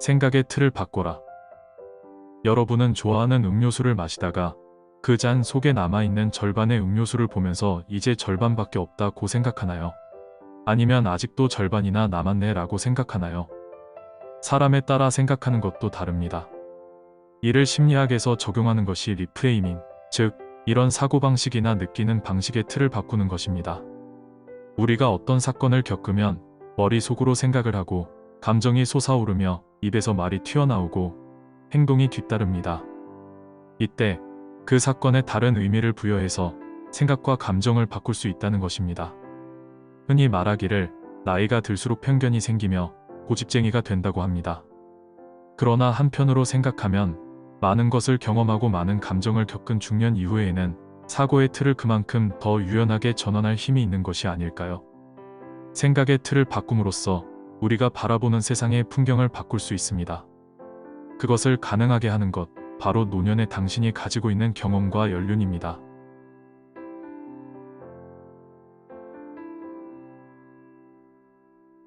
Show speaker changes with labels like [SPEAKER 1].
[SPEAKER 1] 생각의 틀을 바꿔라. 여러분은 좋아하는 음료수를 마시다가 그 잔 속에 남아있는 절반의 음료수를 보면서 이제 절반밖에 없다고 생각하나요? 아니면 아직도 절반이나 남았네 라고 생각하나요? 사람에 따라 생각하는 것도 다릅니다. 이를 심리학에서 적용하는 것이 리프레이밍, 즉, 이런 사고방식이나 느끼는 방식의 틀을 바꾸는 것입니다. 우리가 어떤 사건을 겪으면 머릿속으로 생각을 하고 감정이 솟아오르며 입에서 말이 튀어나오고 행동이 뒤따릅니다. 이때 그 사건에 다른 의미를 부여해서 생각과 감정을 바꿀 수 있다는 것입니다. 흔히 말하기를 나이가 들수록 편견이 생기며 고집쟁이가 된다고 합니다. 그러나 한편으로 생각하면 많은 것을 경험하고 많은 감정을 겪은 중년 이후에는 사고의 틀을 그만큼 더 유연하게 전환할 힘이 있는 것이 아닐까요? 생각의 틀을 바꿈으로써 우리가 바라보는 세상의 풍경을 바꿀 수 있습니다. 그것을 가능하게 하는 것, 바로 노년의 당신이 가지고 있는 경험과 연륜입니다.